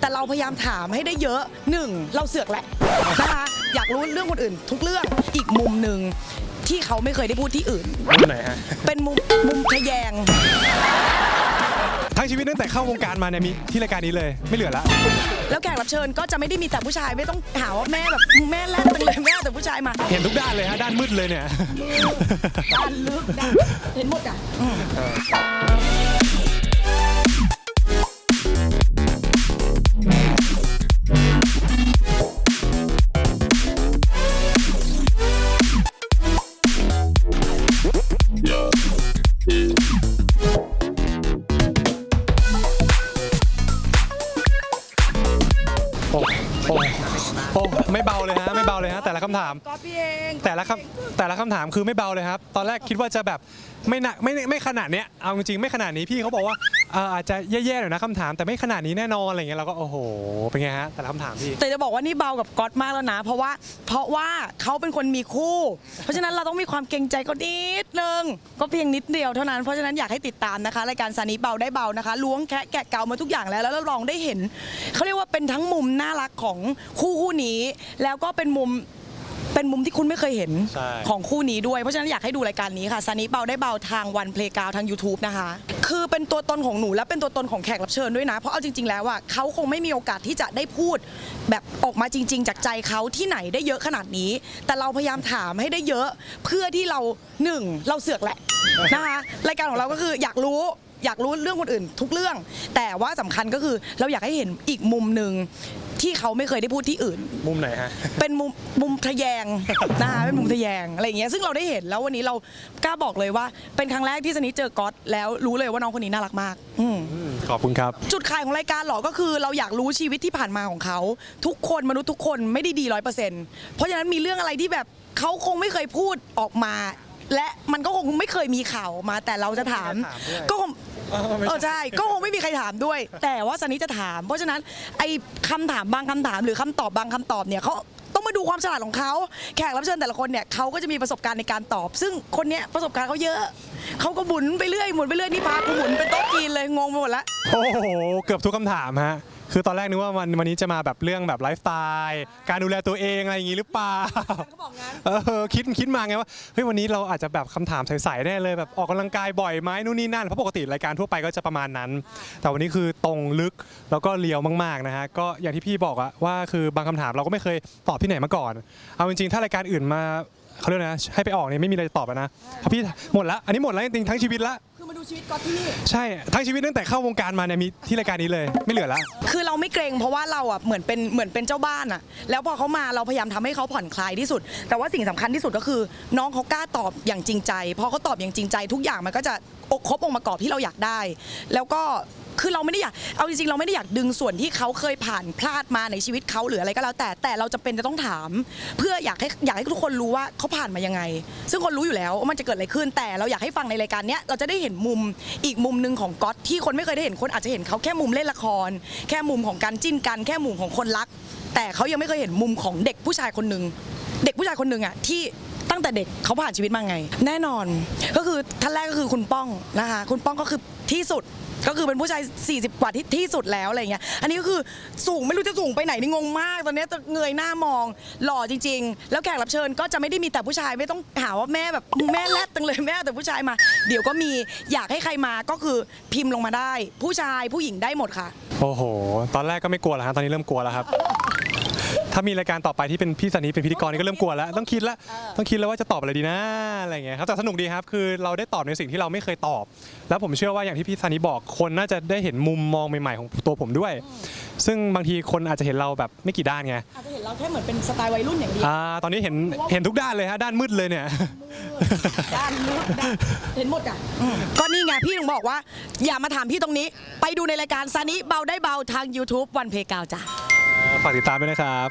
แต่เราพยายามถามให้ได้เยอะหนึ่งเราเสือกแหละนะคะอยากรู้เรื่องคนอื่น ทุกเรื่องอีกมุมหนึ่งที่เขาไม่เคยได้พูดที่อื่น มุมไหนฮะ เป็นมุมมุมทะแยง ทั้งชีวิตตั้งแต่เข้าวงการมาเนี่ยมีที่รายการนี้เลยไม่เหลือละ แล้วแขกรับเชิญก็จะไม่ได้มีแต่ผู้ชายไม่ต้องหาว่าแม่แบบแม่แรดจังเลยแม่เอาแต่ผู้ชายมาเห็นทุกด้านเลยฮะด้านมืดเลยเนี่ย ด้านลึกด้านเห็นหมดอะ อืม โอ้โอ้โอ้ไม่เบาเลยฮะไม่เบาเลยฮะแต่ละคำถามก็พี่เองแต่ละคำแต่ละคำถามคือไม่เบาเลยครับ ตอนแรกคิดว่าจะแบบไม่หนักไม่ไม่ขนาดเนี้ยเอาจริงๆไม่ขนาดนี้พี่เขาบอกว่าเอ่ออาจจะแย่ๆหน่อยนะคำถามแต่ไม่ขนาดนี้แน่นอนอะไรเงี้ยเราก็โอ้โหเป็นไงฮะแต่ละคำถามพี่ แต่จะบอกว่านี่เบากับก๊อตมากแล้วนะ เพราะว่าเพราะว่าเขาเป็นคนมีคู่ เพราะฉะนั้นเราต้องมีความเกรงใจก็นิดนึงก็เพียงนิดเดียวเท่านั้นเพราะฉะนั้นอยากให้ติดตามนะคะรายการซานิเบาได้เบานะคะล้วงแคะแกะเกามาทุกอย่างแล้วแล้วเราลองได้เห็นเขาเรียกว่าเป็นทั้งมุมน่ารักของคู่คู่นี้ แล้วก็เป็นมุมเป็นมุมที่คุณไม่เคยเห็นใช่ ของคู่นี้ด้วย เพราะฉะนั้นอยากให้ดูรายการนี้ค่ะซานิเบาได้เบาทางวันเพลกาวทาง YouTube นะคะ คือเป็นตัวตนของหนูและเป็นตัวตนของแขกรับเชิญด้วยนะ เพราะเอาจริง ๆ แล้วอะเขาคงไม่มีโอกาสที่จะได้พูด แบบออกมาจริง ๆ จากใจเขาที่ไหนได้เยอะขนาดนี้ แต่เราพยายามถามให้ได้เยอะ เพื่อที่เราหนึ่งเราเสือกแหละนะคะรายการของเราก็คืออยากรู้ อยากรู้เรื่องคนอื่น ทุกเรื่อง แต่ว่าสำคัญก็คือเราอยากให้เห็นอีกมุมหนึ่งที่เขาไม่เคยได้พูดที่อื่น มุมไหนฮะ เป็นมุมมุมทะแยง นะคะเป็นมุมทะแยงอะไรอย่างเงี้ยซึ่งเราได้เห็นแล้ววันนี้เรากล้าบอกเลยว่า เป็นครั้งแรกที่สนิทเจอก๊อตแล้วรู้เลยว่าน้องคนนี้น่ารักมาก อืม ขอบคุณครับ จุดขายของรายการเหรอ ก็คือเราอยากรู้ชีวิตที่ผ่านมาของเขา ทุกคนมนุษย์ทุกคนไม่ได้ดีร้อยเปอร์เซ็นต์เพราะฉะนั้นมีเรื่องอะไรที่แบบเขาคงไม่เคยพูดออกมา และมันก็คงไม่เคยมีข่าวออกมาแต่เราจะถามไม่มีใครถามด้วยก็คง เออไม่ใช่ เออใช่ ก็คงไม่มีใครถามด้วย แต่ว่าสันนิจะถาม เพราะฉะนั้นไอ้คำถามบางคำถามหรือคำตอบบางคำตอบเนี่ยเขาต้องมาดูความฉลาดของเขาแขกรับเชิญแต่ละคนเนี่ยเขาก็จะมีประสบการณ์ในการตอบ ซึ่งคนเนี้ยประสบการณ์เขาเยอะเขาก็หมุนไปเรื่อยหมุนไปเรื่อยนี่พากูหมุนเป็นโต๊ะจีนเลยงงไปหมดละ โอ้โห เกือบทุกคำถามฮะ คือตอนแรกนึกว่าวันวันนี้จะมาแบบเรื่องแบบไลฟ์สไตล์การดูแลตัวเองอะไรอย่างงี้หรือเปล่าเขาบอกงั้นเออคิดคิดมาไงว่าเฮ้ยวันนี้เราอาจจะแบบคำถามใสๆแน่เลยแบบออกกำลังกายบ่อยไหมนู่นนี่นั่นเพราะปกติรายการทั่วไปก็จะประมาณนั้น แต่วันนี้คือตรงลึกแล้วก็เลียวมากๆนะฮะก็อย่างที่พี่บอกอะว่าคือบางคำถามเราก็ไม่เคยตอบที่ไหนมาก่อน เอาจริงๆถ้ารายการอื่นมา เขาเรียกนะให้ไปออกเนี่ยไม่มีอะไรจะตอบแล้วนะเพราะพี่หมดละอันนี้หมดแล้วจริงๆทั้งชีวิตละคือมาดูชีวิตก๊อตที่นี่ ใช่ทั้งชีวิตตั้งแต่เข้าวงการมาเนี่ยมีที่รายการนี้เลย ไม่เหลือละคือเราไม่เกรงเพราะว่าเราอะเหมือนเป็นเหมือนเป็นเจ้าบ้านอะ แล้วพอเขามาเราพยายามทำให้เขาผ่อนคลายที่สุด แต่ว่าสิ่งสำคัญที่สุดก็คือ น้องเขากล้าตอบอย่างจริงใจพอเขาตอบอย่างจริงใจ ทุกอย่างมันก็จะอกครบองค์ประกอบที่เราอยากได้ แล้วก็ คือเราไม่ได้อยากเอาจริงๆเราไม่ได้อยากดึงส่วนที่เขาเคยผ่านพลาดมาในชีวิตเขาหรืออะไรก็แล้ว แต่แต่เราจะเป็นจะต้องถาม เพื่ออยากให้อยากให้ทุกคนรู้ว่าเขาผ่านมายังไง ซึ่งคนรู้อยู่แล้วว่ามันจะเกิดอะไรขึ้น แต่เราอยากให้ฟังในรายการเนี้ยเราจะได้เห็นมุมอีกมุมหนึ่งของก๊อตที่คนไม่เคยได้เห็นคนอาจจะเห็นเขาแค่มุมเล่นละคร แค่มุมของการจิ้นกันแค่มุมของคนรัก แต่เขายังไม่เคยเห็นมุมของเด็กผู้ชายคนหนึ่งเด็กผู้ชายคนหนึ่งอะที่ ตั้งแต่เด็กเขาผ่านชีวิตมาไง แน่นอนก็คือท่านแรกก็คือคุณป้องนะคะคุณป้องก็คือที่สุดก็คือเป็นผู้ชาย 40 กว่าที่ที่สุดแล้วอะไรเงี้ย อันนี้ก็คือสูงไม่รู้จะสูงไปไหนนี่งงมาก ตอนนี้จะเงยหน้ามองหล่อจริง ๆ แล้วแขกรับเชิญก็จะไม่ได้มีแต่ผู้ชายไม่ต้องหาว่าแม่แบบแม่แรดตังเลยแม่เอาแต่ผู้ชายมา เดี๋ยวก็มีอยากให้ใครมาก็คือพิมพ์ลงมาได้ ผู้ชายผู้หญิงได้หมดค่ะ โอ้โห ตอนแรกก็ไม่กลัวแล้วฮะตอนนี้เริ่มกลัวแล้วครับ ถ้ามีรายการต่อไปที่เป็นพี่สันนีเป็นพิธีกรนี่ก็เริ่มกลัวแล้ว ต้องคิดแล้วต้องคิดแล้วว่าจะตอบอะไรดีนะอะไรอย่างเงี้ยครับแต่สนุกดีครับคือเราได้ตอบในสิ่งที่เราไม่เคยตอบ แล้วผมเชื่อว่าอย่างที่พี่สันนีบอกคนน่าจะได้เห็นมุมมองใหม่ๆของตัวผมด้วย ซึ่งบางทีคนอาจจะเห็นเราแบบไม่กี่ด้านไงอาจจะเห็นเราแค่เหมือนเป็นสไตล์วัยรุ่นอย่างเดียวอ่าตอนนี้เห็นเห็นทุกด้านเลยฮะด้านมืดเลยเนี่ยด้านนู้นด้านเห็นหมดอะก็นี่ไงพี่ถึงบอกว่า อย่ามาถามพี่ตรงนี้ ไปดูในรายการซานิเบาได้เบาทาง YouTube วันเพกาวจ้ะ ฝากติดตามด้วยนะครับ